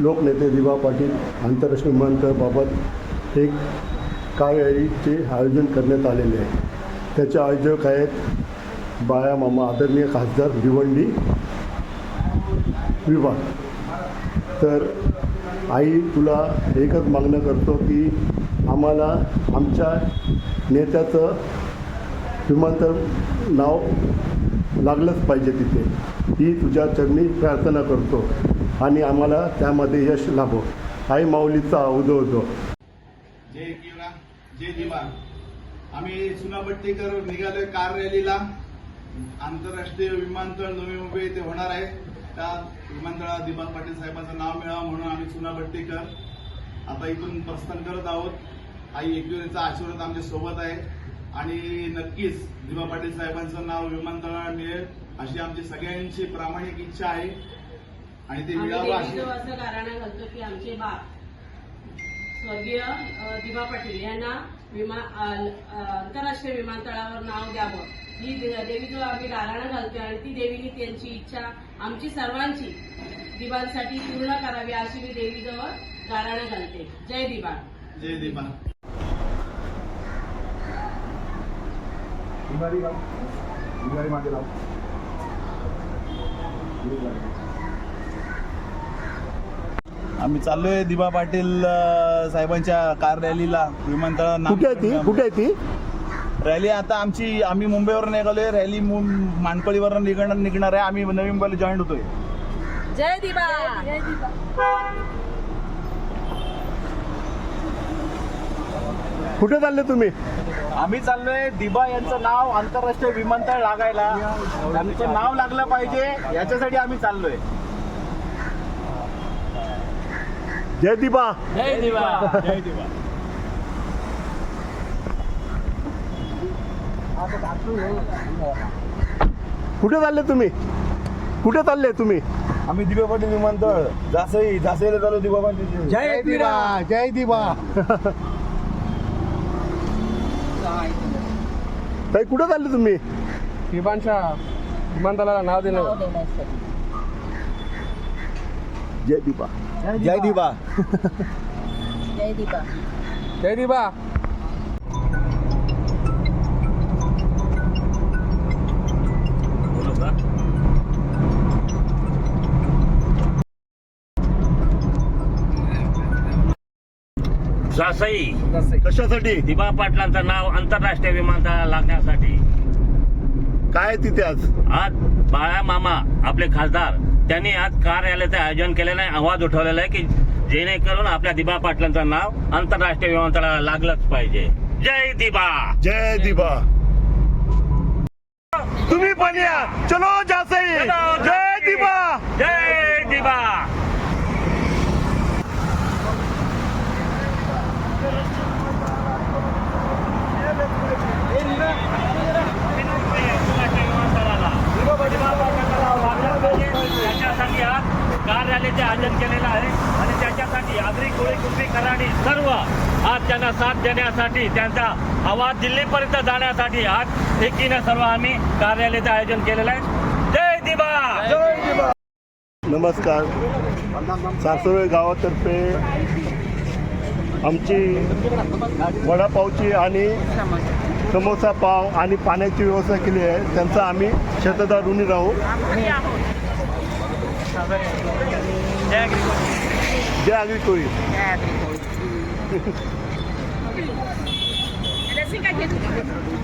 लोकनेते दिवा पाटील आंतरराष्ट्रीय विमानतळाबाबत एक कार्यचे आयोजन करण्यात आलेले आहे. त्याचे आयोजक आहेत बाळा मामा आदरणीय खासदार भिवंडी विभाग. तर आई तुला एकच मागणं करतो की आम्हाला आमच्या नेत्याचं विमानतळ नाव लागलंच पाहिजे तिथे. ही तुझ्या चरणी प्रार्थना करतो. आणि आम्हाला त्यामध्ये यश लाभो. आई माऊलीचा उदो उदो. जय किरा जय दिवा. आम्ही सुनाबट्टीकर निघालोय कार रॅलीला. आंतरराष्ट्रीय विमानतळ नवी मुंबई येथे होणार आहे. त्या विमानतळात दिबा पाटील साहेबांचं नाव मिळावं म्हणून आम्ही सुनाबट्टीकर आता इथून प्रस्थान करत आहोत. आई एकविरेचा आशीर्वाद आमच्यासोबत आहे. आणि नक्कीच दिमा पाटील साहेबांचं नाव विमानतळाला मिळेल अशी आमची सगळ्यांची प्रामाणिक इच्छा आहे. आणि ते आम्ही मिळावं अशी असं कारण घालतो की आमचे बाप स्वर्गीय दिवा पाटील यांना विमा अ, अ, आंतरराष्ट्रीय विमानतळावर नाव द्यावं. ही दे- देवीचं आम्ही गाराणं घालतोय आणि ती देवीने त्यांची इच्छा आमची सर्वांची दिवांसाठी पूर्ण करावी अशी मी देवीजवळ गाराणं घालते. जय दिवा जय दिबा आम्ही चाललोय दिबा पाटील अ, साहेबांच्या कार रॅलीला विमानतळ कुठे आहे ती? कुठे आहे ती? रॅली आता आमची आम्ही मुंबईवर निघालोय रॅली मु- मानकळीवर निघणार निघणार आहे आम्ही नवी मुंबईला जॉईन होतोय. जय दिवा कुठे चालले तुम्ही? आम्ही चाललोय दिबा यांचं नाव आंतरराष्ट्रीय विमानतळ लागायला. त्यांचं नाव लागलं पाहिजे याच्यासाठी आम्ही चाललोय. जय दिबा जय दिवा. जय दिवा. कुठे चालले तुम्ही? कुठे चालले तुम्ही? आम्ही दिबा पाटील विमानतळ जासई जासईला चालू दिबा पाटील जय दिबा जय दिबा ताई कुठे चालले तुम्ही? विमानच्या विमानतळाला नाव देणं जय दिबा जय दिबा जय दिबा जासई. कशासाठी? दिबा पाटलांचं नाव आंतरराष्ट्रीय विमानतळाला लागण्यासाठी. काय तिथे आज? आज बाळा मामा आपले खासदार त्यांनी आज कार्यालयाचं आयोजन केलेलं आहे आवाज उठवलेला आहे की जेणेकरून आपल्या दिबा पाटलांचं नाव आंतरराष्ट्रीय विमानतळाला लागलंच पाहिजे. जय दिबा! जय दिबा. तुम्ही पण या. चलो जासई जय दिबा. जय दिबा! त्याच्यासाठी आज कार्यालयाचे आयोजन केलेलं आहे आणि त्याच्यासाठी आगरी कोळी कुंभी कराडी सर्व आज त्यांना साथ देण्यासाठी त्यांचा आवाज दिल्लीपर्यंत जाण्यासाठी आज एकीनं सर्व आम्ही कार्यालयाचं आयोजन केलेलं आहे. जय दिबा नमस्कार. सासुळे गावातर्फे आमची वडापावची आणि समोसा पाव आणि पाण्याची व्यवस्था केली आहे. त्यांचा आम्ही शेतदार ऋणी राहू. जय आगरी कोळी.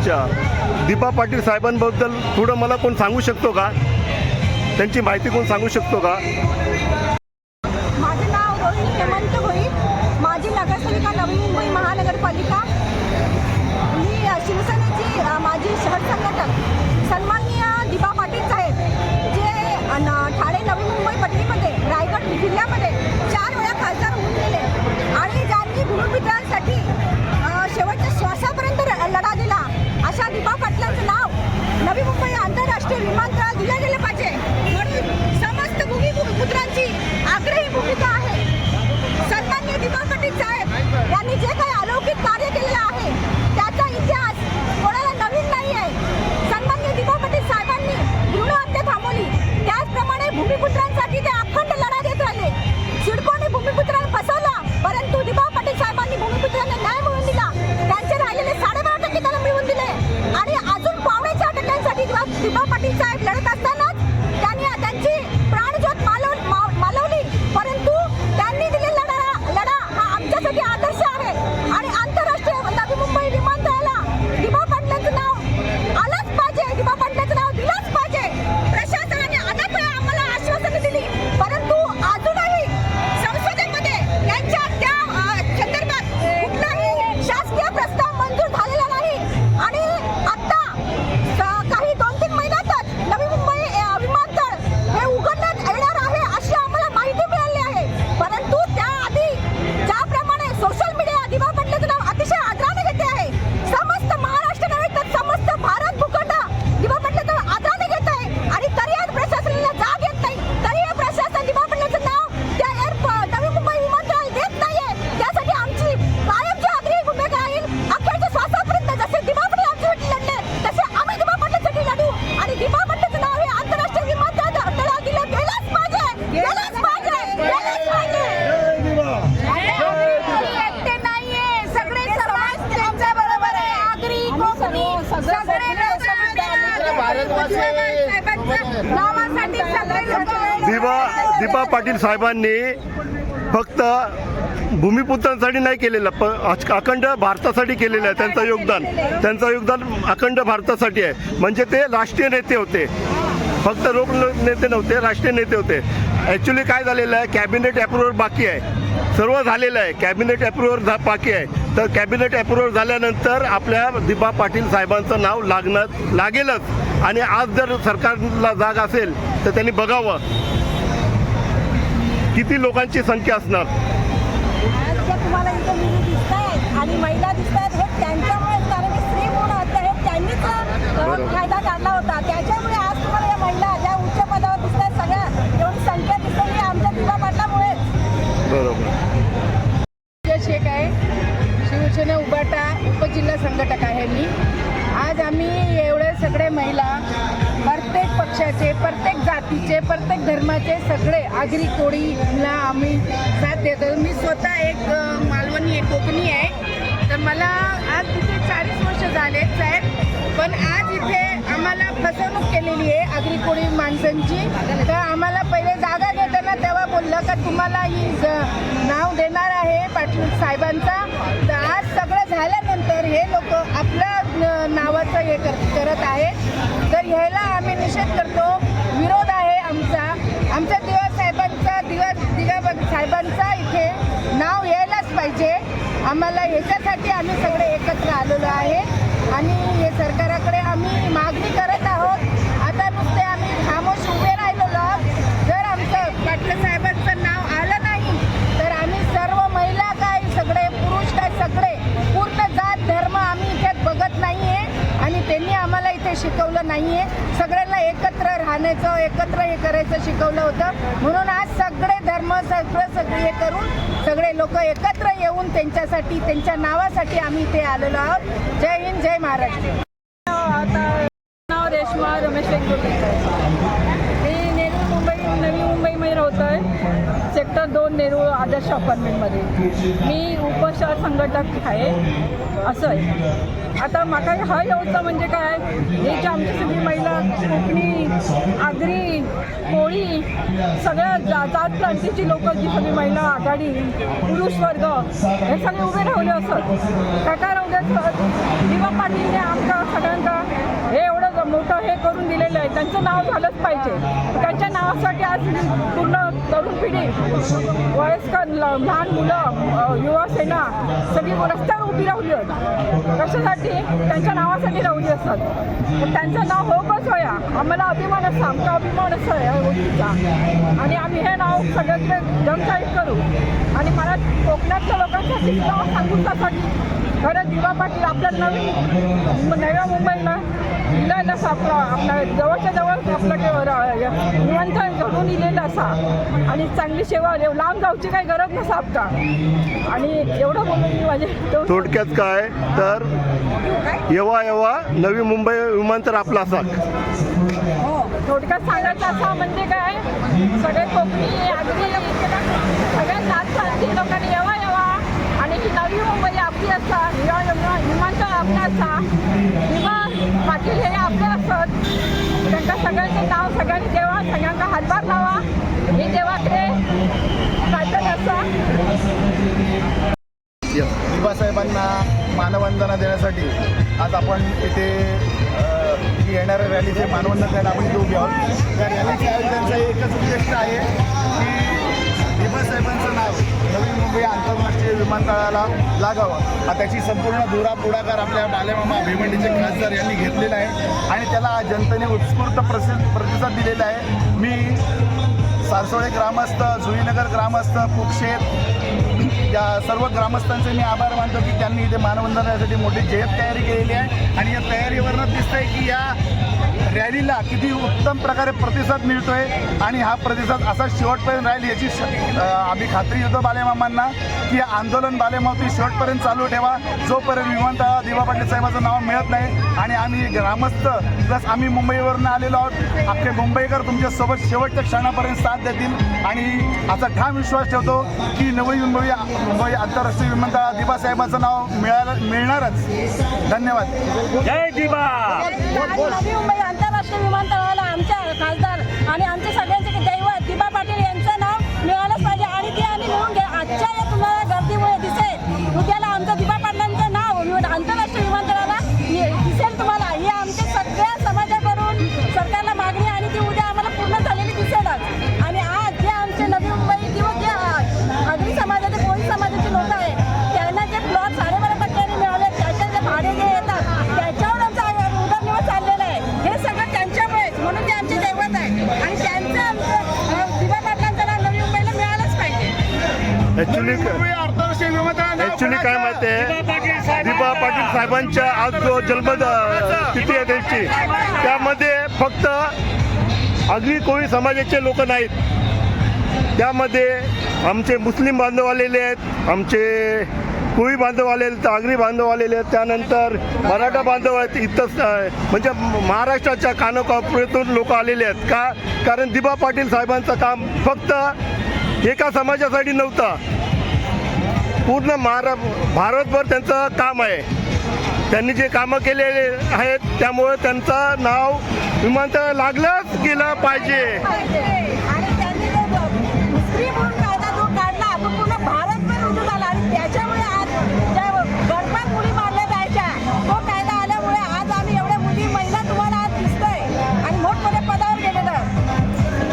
अच्छा दीपा पाटील साहेबांबद्दल थोडं मला कोण सांगू शकतो का? त्यांची माहिती कोण सांगू शकतो का? साहेबांनी फक्त भूमिपुत्रांसाठी नाही केलेलं पण अखंड भारतासाठी केलेलं आहे. त्यांचं योगदान त्यांचं योगदान अखंड भारतासाठी आहे. म्हणजे ते राष्ट्रीय नेते होते. फक्त लोक नेते नव्हते राष्ट्रीय नेते होते. ॲक्च्युली काय झालेलं आहे कॅबिनेट अप्रुव्हल बाकी आहे. सर्व झालेलं आहे. कॅबिनेट अप्रुव्हल झा बाकी आहे. तर कॅबिनेट अप्रुव्हल झाल्यानंतर आपल्या दिबा पाटील साहेबांचं नाव लागणं लागेलच. आणि आज जर सरकारला जाग असेल तर त्यांनी बघावं. किती लोकांची संख्या असणार? तुम्हाला इथं मुली दिसत आहेत आणि महिला दिसत आहेत हे त्यांच्यामुळेच कारण की स्त्री हत्या हे त्यांनीच अ, कायदा काढला होता. त्याच्यामुळे आज तुम्हाला या महिला ज्या उच्च पदावर दिसत आहेत सगळ्या एवढी संख्या दिसते ही आमच्या बरोबर. शेख आहे. शिवसेना उबाटा उपजिल्हा संघटक आहे मी. आज आम्ही एवढे सगळे महिला प्रत्येक पक्षाचे प्रत्येक जातीचे प्रत्येक धर्माचे सगळे आगरी कोळीला आम्ही साथ देतो. मी स्वतः एक मालवणी आहे कोकणी आहे. तर मला आज तिथे चाळीस वर्ष झाले साहेब. पण आज इथे आम्हाला फसवणूक केलेली आहे आगरी कोळी माणसांची. तर आम्हाला पहिले जागा घेताना तेव्हा बोललं का तुम्हाला ही ज- नाव देणार आहे पाटील साहेबांचा. तर आज सगळं झालं तर हे लोक आपल्या नावाचं हे कर करत आहेत. तर ह्याला आम्ही निषेध करतो. विरोध आहे आमचा. आमच्या दिवा साहेबांचा दिवा दिगा साहेबांचा इथे नाव यायलाच पाहिजे. आम्हाला ह्याच्यासाठी आम्ही सगळे एकत्र आलेलो आहे. आणि हे सरकाराकडे आम्ही मागणी करत आहोत. एकत्र येऊन त्यांच्यासाठी त्यांच्या नावासाठी आम्ही इथे आलेलो आहोत. जय हिंद जय महाराष्ट्र. आता नाव रेश्मा रमेश मी नेहरू मुंबई नवी मुंबईमध्ये राहतो आहे सेक्टर दोन नेहरू आदर्श अपार्टमेंटमध्ये. मी उपशहर संघटक आहे. असं आहे. आता माका हा येवचं म्हणजे काय? हे जे आमची सगळी महिला कोकणी आगरी कोळी सगळ्या जा जात क्रांतीची लोक जी सगळी महिला आघाडी पुरुष वर्ग हे सगळे उभे रावले असत. काय रावले दिवा पाटीलने आमका सगळ्यांका हे मोठं हे करून दिलेलं आहे. त्यांचं नाव झालंच पाहिजे. त्यांच्या नावासाठी आज पूर्ण तरुण पिढी वयस्कर ल- लहान मुलं युवा सेना सगळी रस्त्यावर उभी राहिली आहेत. कशासाठी? त्यांच्या नावासाठी राहिली असतात त्यांचं नाव हो होया. आम्हाला अभिमान असा आमचा अभिमान असा या गोष्टीचा. आणि आम्ही हे नाव सगळ्याकडे जनसाहित करू. आणि मला कोकणातल्या लोकांसाठी नाव सांगून त्यासाठी. खरंच दिवा पाटील आपल्या नवीन नव्या मुंबईला दिलेला असा आपला आपल्या जवळच्या जवळ आपला निमंत्रण घडून दिलेलं असा आणि चांगली सेवा लांब जाऊची काही गरज नसा आपका आणि एवढं बोलून मी माझे थोडक्यात काय? तर येवा येवा. नवी मुंबई विमानतळ आपला असा हो थोडक्यात सांगायचं असं म्हणजे काय? सगळे कोकणी आगरी सगळ्या प्रांती लोकांनी यावा नवी मुंबई आपली असा विमा- विमा- विमानतळ आपला असा पाटील हे आपले असत त्यांच्या सगळ्यांचे नाव सगळ्यांनी देवा सगळ्यांना हातभार लावा ही देवाकडे प्रार्थना असा बाबासाहेबांना मानवंदना देण्यासाठी आज आपण इथे येणाऱ्या रॅलीचे मानवंदन द्यायला आपण इथे उभे आहोत. त्या रॅलीच्या आयोजनाचा एकच उद्दिष्ट आहे की बाबासाहेबांचं नाव नवी मुंबई आंतरराष्ट्रीय विमानतळाला लागावं. हा त्याची संपूर्ण धुरा पुढाकार आपल्या बालेमामा भिवंडीचे खासदार यांनी घेतलेला आहे. आणि त्याला जनतेने उत्स्फूर्त प्रसि प्रतिसाद दिलेला आहे. मी सारसोळे ग्रामस्थ जुईनगर ग्रामस्थ कुक्षेत या सर्व ग्रामस्थांचे मी आभार मानतो की त्यांनी इथे मानवंदनासाठी मोठी जयत तयारी केलेली आहे. आणि या तयारीवरनं दिसतंय की या रॅलीला किती उत्तम प्रकारे प्रतिसाद मिळतोय आणि हा प्रतिसाद असा शेवटपर्यंत राहील याची आम्ही खात्री देतो बालेमामांना की हे आंदोलन बालेमावती शेवटपर्यंत चालू ठेवा. जोपर्यंत विमानतळावर दिवा पाटील साहेबाचं नाव मिळत नाही आणि आम्ही ग्रामस्थ प्लस आम्ही मुंबईवरून आलेलो आहोत अख्खे मुंबईकर तुमच्यासोबत शेवटच्या क्षणापर्यंत साथ देतील. आणि असा ठाम विश्वास ठेवतो की नवी मुंबई मुंबई आंतरराष्ट्रीय विमानतळात दिबासाहेबाचं नाव मिळालं मिळणारच. धन्यवाद. जय दिवा! विमानतळाला आमच्या खासदार आणि आमच्या सगळ्यांचे दैवत दिबा पाटील यांचं नाव मिळालं ॲक्च्युली काय माहिती आहे दिबा पाटील साहेबांच्या आज जो जन्म तिथी आहे त्यांची त्यामध्ये फक्त आगरी कोळी समाजाचे लोक नाहीत. त्यामध्ये आमचे मुस्लिम बांधव आलेले आहेत आमचे कोळी बांधव आलेले आहेत आगरी बांधव आलेले आहेत. त्यानंतर मराठा बांधव आहेत इथं म्हणजे महाराष्ट्राच्या कानाकोपऱ्यातून लोक आलेले आहेत. का कारण दिबा पाटील साहेबांचं काम फक्त एका समाजासाठी नव्हतं. पूर्ण महारा भारतभर त्यांचं काम आहे. त्यांनी जे कामं केलेले आहेत त्यामुळे त्यांचं नाव विमानतळ लागलंच गेलं पाहिजे.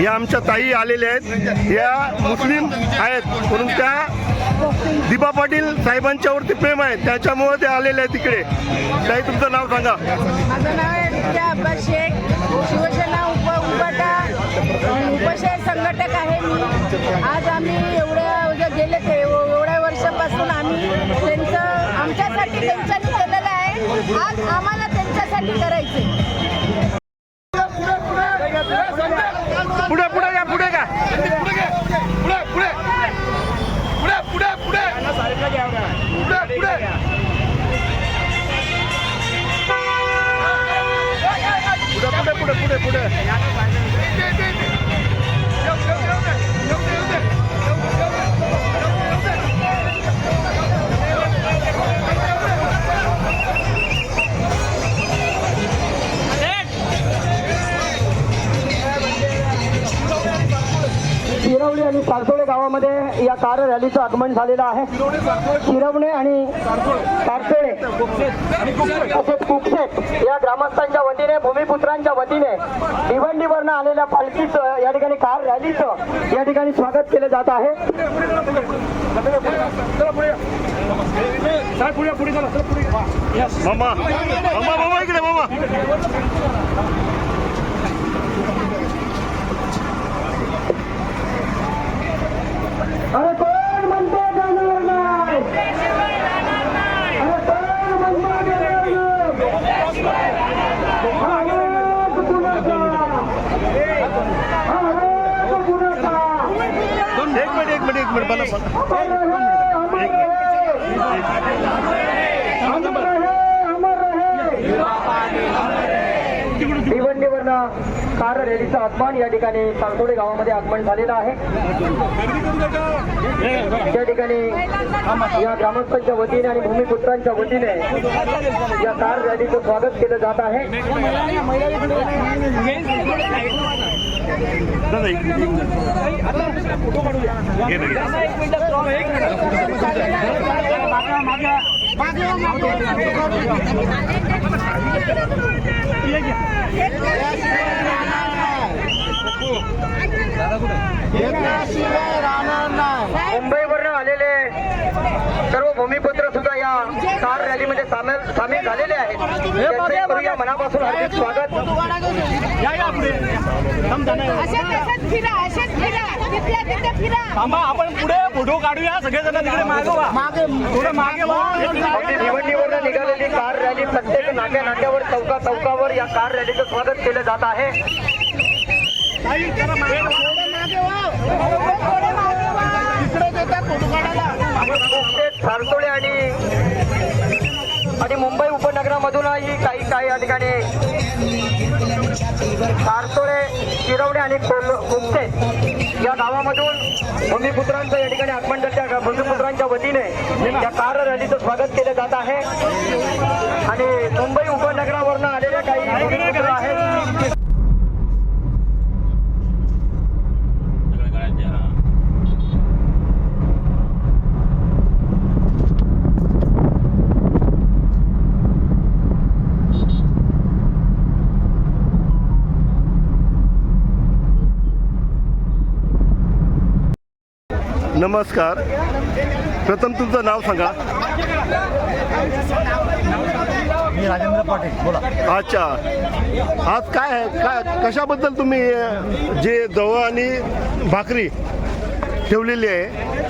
या आमच्या ताई आलेल्या आहेत. या मुस्लिम आहेत. म्हणून त्या दिबा पाटील साहेबांच्यावरती प्रेम आहे. त्याच्यामुळे ते आलेले आहेत तिकडे ताई तुमचं नाव सांगा. माझं नाव आहे अब्बास शेख. शिवसेना उप उपाटा उपशहर संघटक आहे मी. आज आम्ही एवढ्या म्हणजे गेले ते एवढ्या वर्षापासून आम्ही त्यांचं आमच्यासाठी त्यांच्यानी केलेलं आहे. आज आम्हाला त्यांच्यासाठी करायचं करायचे पुढे पुढे. पुढे आणि सारसोळे गावामध्ये या कार रॅलीचं आगमन झालेलं आहे. शिरवणे आणि सारसोळे. तसेच कुकसेट या ग्रामस्थांच्या वतीने भूमिपुत्रांच्या वतीने भिवंडीवरनं आलेल्या पालखीचं या ठिकाणी कार रॅलीचं या ठिकाणी स्वागत केलं जात आहे. मामा मामा मामा इकडे मामा. अरे कोण म्हणतो जाणार नाही अरे कोण म्हणतो जाणार नाही? आवाज कुणाचा? आवाज कुणाचा? एक मिनिट एक मिनिट एक मिनिट मला अमर रहे, अमर रहे. अमर रहे, अमर रहे. भिवंडीवरनं कार रॅलीचं आगमन या ठिकाणी सारसोडे गावामध्ये आगमन झालेलं आहे त्या ठिकाणी या ग्रामस्थांच्या वतीने आणि भूमिपुत्रांच्या वतीने या कार रॅलीचं स्वागत केलं जात आहे दादा एक मुंबईवरनं आलेले भूमिपुत्र सुद्धा या कार रॅलीमध्ये सामील सामील झालेले आहेत. मनापासून हार्दिक स्वागत. थांबा आपण पुढे फोटो काढूया. सगळेजण तिकडे मागे व्हा मागे. थोडं मागे भिवंडीवरनं निघालेली कार रॅली प्रत्येक नाक्या नाक्यावर चौका चौकावर या कार रॅलीचं स्वागत केलं जात आहे. सारसोळे आणि आणि मुंबई उपनगरामधूनही काही काही या ठिकाणी सारसोळे शिरवडे आणि कुमते या गावामधून भूमिपुत्रांचं या ठिकाणी आगमन भूमिपुत्रांच्या वतीने या कार रॅलीचं स्वागत केलं जात आहे. आणि मुंबई उपनगरावरनं आलेले काही भूमिपुत्र आहेत. नमस्कार. प्रथम तुमचं नाव सांगा. मी राजेंद्र पाटील बोला. अच्छा. आज काय आहे? काय कशाबद्दल तुम्ही जे जवळ आणि भाकरी ठेवलेली आहे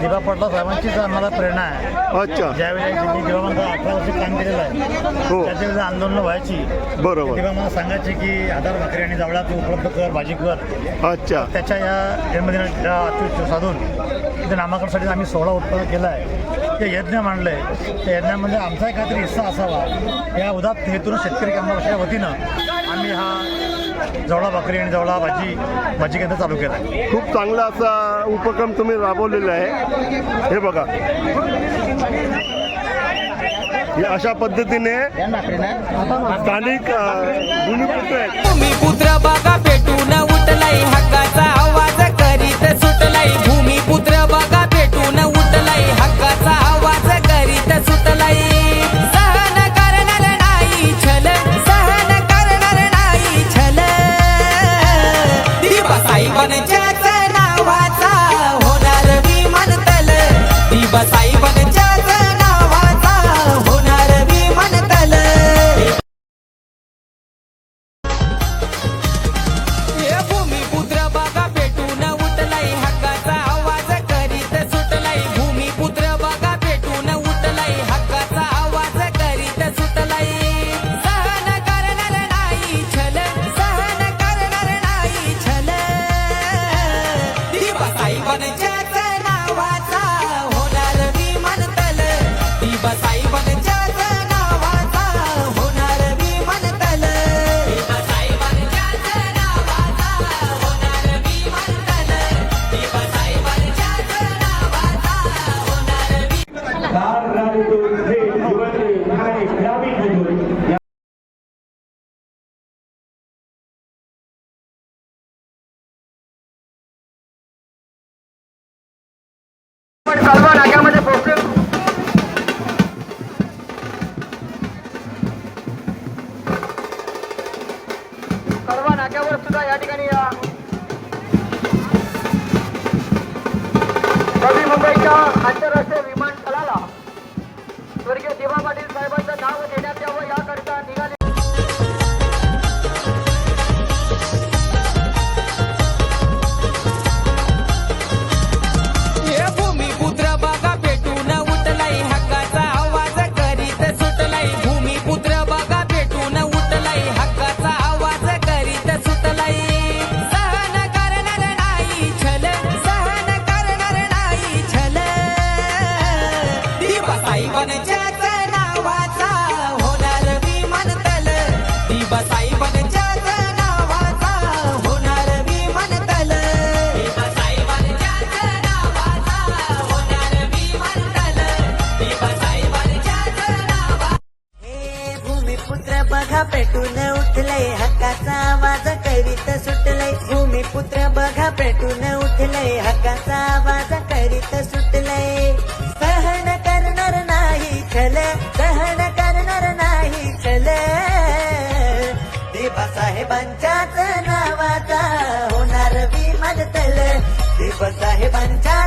दिवा पटला साहेबांचीच आम्हाला प्रेरणा आहे. अच्छा. ज्यावेळी त्यांनी दिवा अठरा वर्ष काम केलेलं आहे. हो. त्याच्यावेळी आंदोलनं व्हायची. बरोबर. तेव्हा मला सांगायचे की आधार भाकरी आणि जावळा तू उपलब्ध कर भाजी कर. अच्छा. त्याच्या या जन्मदिनाच्या अच्युत साधून तिथे नामाकरणासाठी आम्ही सोहळा उत्पन्न केला आहे. ते यज्ञ मांडलं. आहे त्या यज्ञामध्ये आमचाही काहीतरी हिस्सा असावा. या उदात हेतून शेतकरी कामगाराच्या वतीनं आम्ही हा जवळा भाकरी आणि जवळा भाजी भाजी केंद्र चालू केला आहे खूप चांगला असा उपक्रम तुम्ही राबवलेला आहे. हे बघा. हे अशा पद्धतीने स्थानिक भूमिपुत्र आहेत. भूमिपुत्र बघा पेटून उठलाय हक्काचा आवाज करीत सुटलाय. भूमिपुत्र बघा पेटून Bueno, पेटून उठलय हक्काचा आवाज करीत सुटलय भूमिपुत्र बघा पेटून उठलय हक्काचा आवाज करीत सुटलय सहन करणार नाही चल सहन करणार नाही छले. देवा साहेबांच्याच नावाचा होणार विमान तल. देवसाहेबांच्या